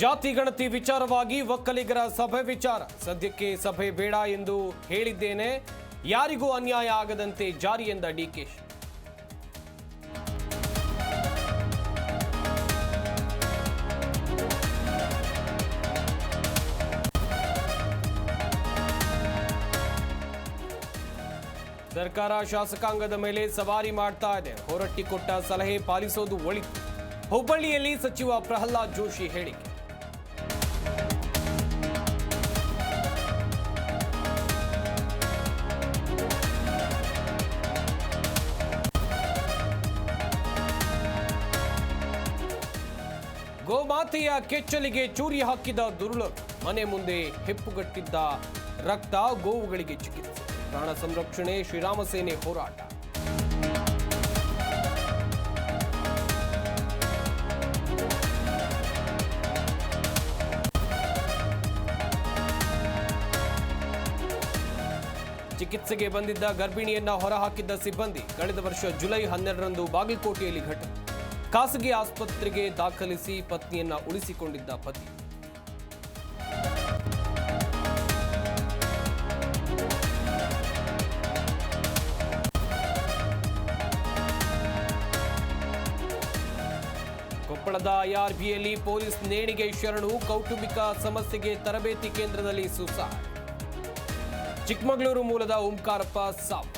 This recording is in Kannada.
ಜಾತಿ ಗಣತಿ ವಿಚಾರವಾಗಿ ಒಕ್ಕಲಿಗರ ಸಭೆ ವಿಚಾರ. ಸದ್ಯಕ್ಕೆ ಸಭೆ ಬೇಡ ಎಂದು ಹೇಳಿದ್ದೇನೆ. ಯಾರಿಗೂ ಅನ್ಯಾಯ ಆಗದಂತೆ ಜಾರಿ ಎಂದ ಡಿಕೆಶಿ ಸರ್ಕಾರ ಶಾಸಕಾಂಗದ ಮೇಲೆ ಸವಾರಿ ಮಾಡ್ತಾ ಇದೆ. ಹೊರಟ್ಟಿ ಕೊಟ್ಟ ಸಲಹೆ ಪಾಲಿಸೋದು ಒಳಿತು. ಹುಬ್ಬಳ್ಳಿಯಲ್ಲಿ ಸಚಿವ ಪ್ರಹ್ಲಾದ್ ಜೋಶಿ ಹೇಳಿಕೆ. ಗೋಮಾತೆಯ ಕೆಚ್ಚಲಿಗೆ ಚೂರಿ ಹಾಕಿದ ದುರುಳು ಮನೆ ಮುಂದೆ ಹೆಪ್ಪುಗಟ್ಟಿದ್ದ ರಕ್ತ ಗೋವುಗಳಿಗೆ ಚಿಕಿತ್ಸೆ. ಪ್ರಾಣ ಸಂರಕ್ಷಣೆ, ಶ್ರೀರಾಮ ಸೇನೆ ಹೋರಾಟ. ಚಿಕಿತ್ಸೆಗೆ ಬಂದಿದ್ದ ಗರ್ಭಿಣಿಯನ್ನ ಹೊರಹಾಕಿದ್ದ ಸಿಬ್ಬಂದಿ, ಕಳೆದ ವರ್ಷ ಜುಲೈ ಹನ್ನೆರಡರಂದು ಬಾಗಲಕೋಟೆಯಲ್ಲಿ ಘಟನೆ. ಖಾಸಗಿ ಆಸ್ಪತ್ರೆಗೆ ದಾಖಲಿಸಿ ಪತ್ನಿಯನ್ನ ಉಳಿಸಿಕೊಂಡಿದ್ದ ಪತಿ. ಕೊಪ್ಪಳದ ಐಆರ್ಬಿಯಲ್ಲಿ ಪೊಲೀಸ್ ನೇಣಿಗೆ ಶರಣು, ಕೌಟುಂಬಿಕ ಸಮಸ್ಯೆಗೆ ತರಬೇತಿ ಕೇಂದ್ರದಲ್ಲಿ ಸೂಸ ಚಿಕ್ಕಮಗಳೂರು ಮೂಲದ ಓಂಕಾರಪ್ಪ ಸಾವು